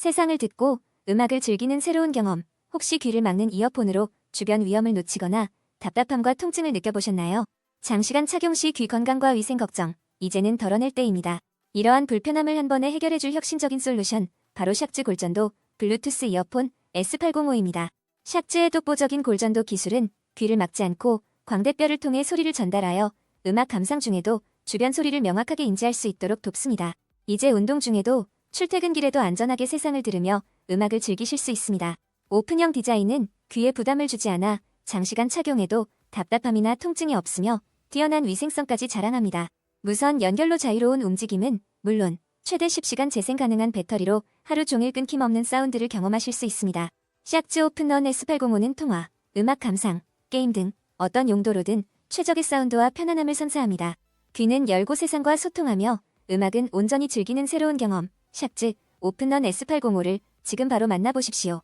세상을 듣고 음악을 즐기는 새로운 경험, 혹시 귀를 막는 이어폰으로 주변 위험을 놓치거나 답답함과 통증을 느껴보셨나요? 장시간 착용 시 귀 건강과 위생 걱정, 이제는 덜어낼 때입니다. 이러한 불편함을 한 번에 해결해줄 혁신적인 솔루션, 바로 샥즈 골전도 블루투스 이어폰 S805입니다. 샥즈의 독보적인 골전도 기술은 귀를 막지 않고 광대뼈를 통해 소리를 전달하여 음악 감상 중에도 주변 소리를 명확하게 인지할 수 있도록 돕습니다. 이제 운동 중에도 출퇴근길에도 안전하게 세상을 들으며 음악을 즐기실 수 있습니다. 오픈형 디자인은 귀에 부담을 주지 않아 장시간 착용해도 답답함이나 통증이 없으며 뛰어난 위생성까지 자랑합니다. 무선 연결로 자유로운 움직임은 물론 최대 10시간 재생 가능한 배터리로 하루 종일 끊김없는 사운드를 경험하실 수 있습니다. 샥즈 오픈런 S805는 통화, 음악 감상, 게임 등 어떤 용도로든 최적의 사운드와 편안함을 선사합니다. 귀는 열고 세상과 소통하며 음악은 온전히 즐기는 새로운 경험, 샥즈 오픈런 S805를 지금 바로 만나보십시오.